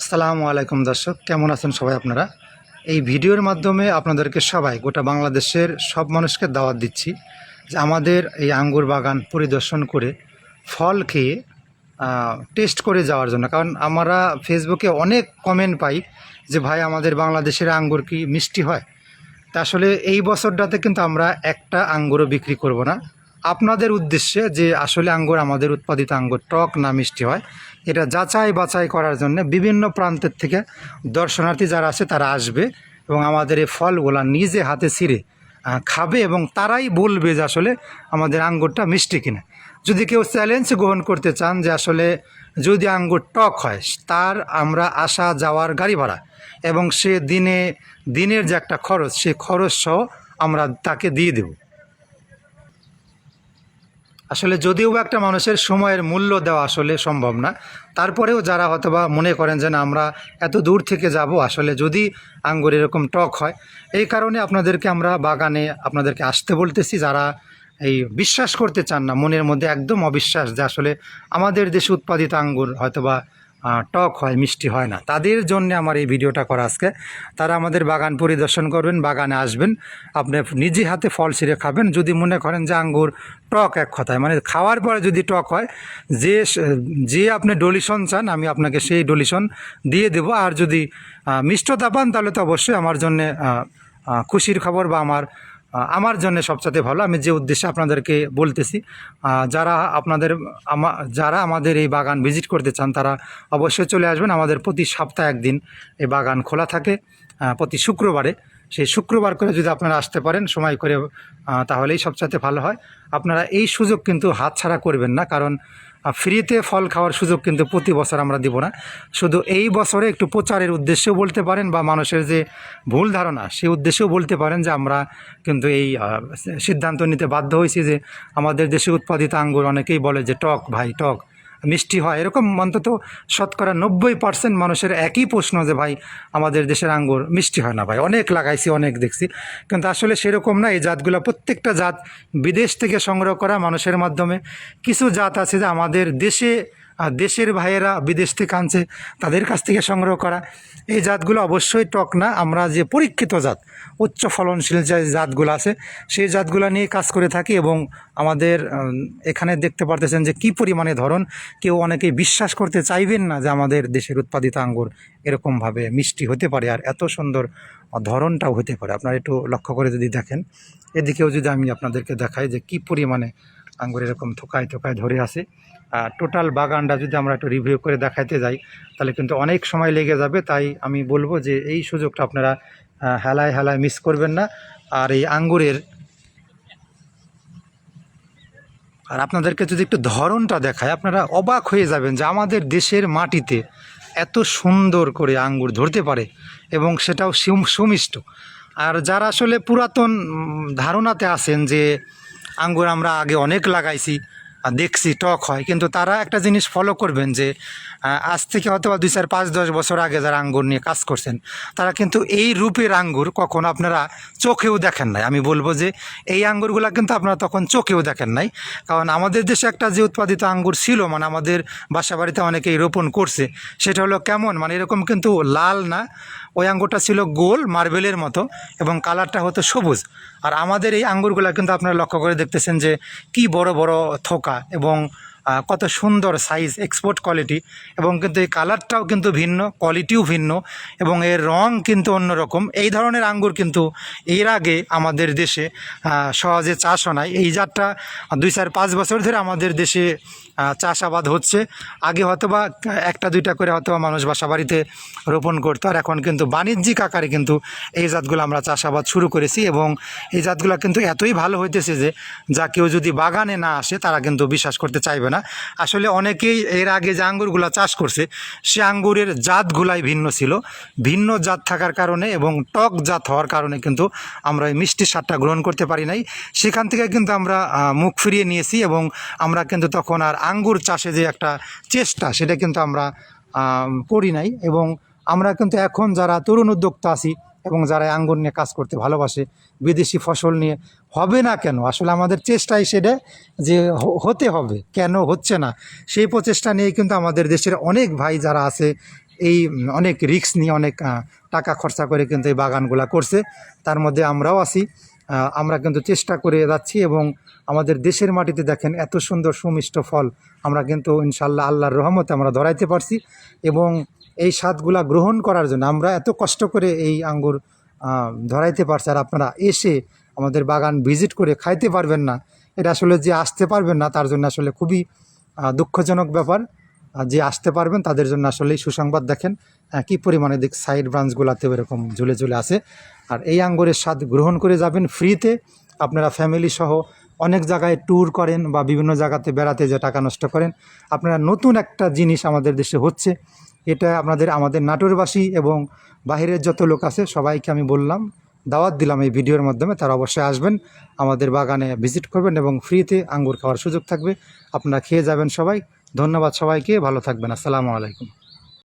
আসসালামু আলাইকুম দর্শক, কেমন আছেন সবাই আপনারা? এই ভিডিওর মাধ্যমে আপনাদেরকে সবাই, গোটা বাংলাদেশের সব মানুষকে দাওয়াত দিচ্ছি যে আমাদের এই আঙ্গুর বাগান পরিদর্শন করে ফল খেয়ে টেস্ট করে যাওয়ার জন্য। কারণ আমরা ফেসবুকে অনেক কমেন্ট পাই যে, ভাই, আমাদের বাংলাদেশের আঙ্গুর কি মিষ্টি হয়? তা আসলে এই বছরটাতে কিন্তু আমরা একটা আঙ্গুরও বিক্রি করব না। আপনাদের উদ্দেশ্যে যে আসলে আঙ্গুর, আমাদের উৎপাদিত আঙ্গুর টক না মিষ্টি হয়, এটা যাচাই বাছাই করার জন্য বিভিন্ন প্রান্তের থেকে দর্শনার্থী যারা আছে তারা আসবে এবং আমাদের এই ফলগুলা নিজে হাতে ছিঁড়ে খাবে এবং তারাই বলবে যে আসলে আমাদের আঙ্গুরটা মিষ্টি কিনা। যদি কেউ চ্যালেঞ্জ গ্রহণ করতে চান যে আসলে যদি আঙ্গুর টক হয়, তার আমরা আসা যাওয়ার গাড়ি ভাড়া এবং সে দিনে, দিনের যে একটা খরচ সেই খরচ সহ আমরা তাকে দিয়ে দেব। আসলে যদিও বা একটা মানুষের সময়ের মূল্য দেওয়া আসলে সম্ভব না, তারপরেও যারা হয়তোবা মনে করেন যে না, আমরা এত দূর থেকে যাব, আসলে যদি আঙ্গুর এরকম টক হয়, এই কারণে আপনাদেরকে আমরা বাগানে আপনাদেরকে আসতে বলতেছি যারা এই বিশ্বাস করতে চান না, মনের মধ্যে একদম অবিশ্বাস যে আসলে আমাদের দেশে উৎপাদিত আঙ্গুর হয়তোবা টক হয়, মিষ্টি হয় না। তাদের জন্য আমার এই ভিডিওটা করা আজকে। তারা আমাদের বাগান পরিদর্শন করবেন, বাগানে আসবেন। আপনি নিজে হাতে ফল ছিঁড়ে খাবেন। যদি মনে করেন যে আঙ্গুর টক এক কথায় মানে খাওয়ার পরে যদি টক হয়, যে যে আপনি ডলিশন চান, আমি আপনাকে সেই ডলিশন দিয়ে দেব। আর যদি মিষ্টতা পান, তাহলে তো অবশ্যই আমার জন্যে খুশির খবর বা আমার আমার জন্য সবচেয়ে ভালো, আমি যে উদ্দেশ্যে আপনাদেরকে বলতেছি যারা আপনাদের যারা আমাদের এই বাগান ভিজিট করতে চান, তারা অবশ্যই চলে আসবেন। আমাদের প্রতি সপ্তাহে একদিন এই বাগান খোলা থাকে প্রতি শুক্রবারে। সেই শুক্রবার করে যদি আপনারা আসতে পারেন, সময় করে তাহলেই সবচাইতে ভালো হয়। আপনারা এই সুযোগ কিন্তু হাতছাড়া করবেন না, কারণ ফ্রিতে ফল খাওয়ার সুযোগ কিন্তু প্রতি বছর আমরা দিব না। শুধু এই বছরে একটু প্রচারের উদ্দেশ্যেও বলতে পারেন বা মানুষের যে ভুল ধারণা, সেই উদ্দেশ্যেও বলতে পারেন যে আমরা কিন্তু এই সিদ্ধান্ত নিতে বাধ্য হয়েছি যে আমাদের দেশে উৎপাদিত আঙ্গুর অনেকেই বলে যে টক, ভাই, টক। মিষ্টি হয়। এরকম অন্তত শতকরা নব্বই পার্সেন্ট মানুষের একই প্রশ্ন যে, ভাই, আমাদের দেশের আঙ্গুর মিষ্টি হয় না ভাই। অনেক লাগাইছি, অনেক দেখছি। কিন্তু আসলে সেরকম না, এই জাতগুলো প্রত্যেকটা জাত বিদেশ থেকে সংগ্রহ করা মানুষের মাধ্যমে। কিছু জাত আছে যে, আমাদের দেশে আহ, দেশের ভাইয়েরা বিদেশ থেকে আনছে তাদের কাছ থেকে সংগ্রহ করা। এই জাতগুলো অবশ্যই টক না আমরা যে পরীক্ষিত জাত উচ্চ ফলনশীল যে জাতগুলো আছে সেই জাতগুলো নিয়ে কাজ করে থাকি এবং আমাদের এখানে দেখতে পারতেছেন যে কি পরিমাণে ধরন। কেউ অনেকেই বিশ্বাস করতে চাইবেন না যে আমাদের দেশের উৎপাদিত আঙ্গুর এরকমভাবে মিষ্টি হতে পারে আর এত সুন্দর ধরনটাও হতে পারে। আপনারা একটু লক্ষ্য করে যদি দেখেন এদিকেও যদি আমি আপনাদেরকে দেখাই যে কি পরিমাণে আঙ্গুর এরকম থোকায় থোকায় ধরে আছে আর টোটাল বাগানটা যদি আমরা একটু রিভিউ করে দেখাইতে যাই, তাহলে কিন্তু অনেক সময় লেগে যাবে। তাই আমি বলব যে এই সুযোগটা আপনারা হেলায় হেলায় মিস করবেন না। আর এই আঙ্গুরের আর আপনাদেরকে যদি একটু ধরনটা দেখায় আপনারা অবাক হয়ে যাবেন যে আমাদের দেশের মাটিতে এত সুন্দর করে আঙ্গুর ধরতে পারে এবং সেটাও সুম- সুমিষ্ট। আর যারা আসলে পুরাতন ধারণাতে আছেন যে আঙ্গুর আমরা আগে অনেক লাগাইছি। দেখছি, টক হয়। কিন্তু তারা একটা জিনিস ফলো করবেন যে আজ থেকে হয়তো বা দুই চার পাঁচ দশ বছর আগে যারা আঙ্গুর নিয়ে কাজ করছেন, তারা কিন্তু এই রূপের আঙ্গুর কখনো আপনারা চোখেও দেখেন নাই। আমি বলব যে, এই আঙ্গুরগুলো কিন্তু আপনারা তখন চোখেও দেখেন নাই। কারণ আমাদের দেশে একটা যে উৎপাদিত আঙ্গুর ছিল মানে আমাদের বাসা বাড়িতে অনেকেই রোপণ করছে, সেটা হলো কেমন? মানে এরকম কিন্তু লাল না, ওই আঙ্গুরটা ছিল গোল, মার্বেলের মতো এবং কালারটা হতো সবুজ। আর আমাদের এই আঙ্গুরগুলা কিন্তু আপনারা লক্ষ্য করে দেখতেছেন যে, কি বড় বড় থোকা। এবং কত সুন্দর সাইজ এক্সপোর্ট কোয়ালিটি এবং কিন্তু এই কালারটাও কিন্তু ভিন্ন কোয়ালিটিও ভিন্ন এবং এর রং কিন্তু অন্যরকম। এই ধরনের আঙ্গুর কিন্তু এর আগে আমাদের দেশে সহজে চাষ হয় এই জাতটা দুই চার পাঁচ বছর ধরে আমাদের দেশে চাষাবাদ হচ্ছে। আগে হয়তোবা একটা দুইটা করে হয়তোবা মানুষ বাসা বাড়িতে রোপণ করতো। আর এখন কিন্তু বাণিজ্যিক আকারে কিন্তু এই জাতগুলো আমরা চাষাবাদ শুরু করেছি এবং এই জাতগুলো কিন্তু এতই ভালো হইতেছে যে, যা কেউ যদি বাগানে না আসে, তারা কিন্তু বিশ্বাস করতে চাইবে না। আসলে অনেকেই এর আগে যে আঙ্গুরগুলো চাষ করছে, সে আঙ্গুরের জাতগুলাই ভিন্ন ছিল। ভিন্ন জাত থাকার কারণে এবং টক জাত হওয়ার কারণে কিন্তু আমরা এই মিষ্টি স্বাদটা গ্রহণ করতে পারি নাই। সেখান থেকে কিন্তু আমরা মুখ ফিরিয়ে নিয়েছি এবং আমরা কিন্তু তখন আর আঙ্গুর চাষে যে একটা চেষ্টা, সেটা কিন্তু আমরা করি নাই। এবং আমরা কিন্তু এখন যারা তরুণ উদ্যোক্তা আছি এবং যারা আঙ্গুর নিয়ে কাজ করতে ভালোবাসে, বিদেশি ফসল নিয়ে হবে না কেন? আসলে আমাদের চেষ্টাই সেটা যে হতে হবে। কেন হচ্ছে না? সেই প্রচেষ্টা নিয়ে কিন্তু আমাদের দেশের অনেক ভাই যারা আছে, এই অনেক রিস্ক নিয়ে অনেক টাকা খরচা করে কিন্তু এই বাগানগুলা করছে। তার মধ্যে আমরাও আছি। আমরা কিন্তু চেষ্টা করে যাচ্ছি এবং আমাদের দেশের মাটিতে দেখেন এত সুন্দর সুমিষ্ট ফল আমরা কিন্তু ইনশাল্লাহ আল্লাহর রহমতে আমরা ধরাইতে পারছি এবং এই স্বাদগুলা গ্রহণ করার জন্য আমরা এত কষ্ট করে এই আঙ্গুর ধরাইতে পারছি। আর আপনারা এসে আমাদের বাগান ভিজিট করে খাইতে পারবেন না। এটা আসলে যে আসতে পারবেন না, তার জন্য আসলে খুবই দুঃখজনক ব্যাপার। যে আসতে পারবেন, তাদের জন্য আসলেই সুসংবাদ দেখেন কি পরিমাণে দিক সাইড ব্রাঞ্চগুলোতে এরকম ঝুলে ঝুলে আছে। আর এই আঙ্গুরের স্বাদ গ্রহণ করে যাবেন ফ্রিতে আপনারা ফ্যামিলি সহ অনেক জায়গায় ট্যুর করেন বা বিভিন্ন জায়গাতে বেড়াতে যে টাকা নষ্ট করেন। আপনারা নতুন একটা জিনিস আমাদের দেশে হচ্ছে। এটা আপনাদের আমাদের নাটোরবাসী এবং বাইরের যত লোক আছে, সবাইকে আমি বললাম দাওয়াত দিলাম এই ভিডিওর মাধ্যমে, তারা অবশ্যই আসবেন, আমাদের বাগানে ভিজিট করবেন এবং ফ্রিতে আঙ্গুর খাওয়ার সুযোগ থাকবে। আপনারা খেয়ে যাবেন সবাই। ধন্যবাদ সবাইকে, ভালো থাকবেন। আসসালামু আলাইকুম।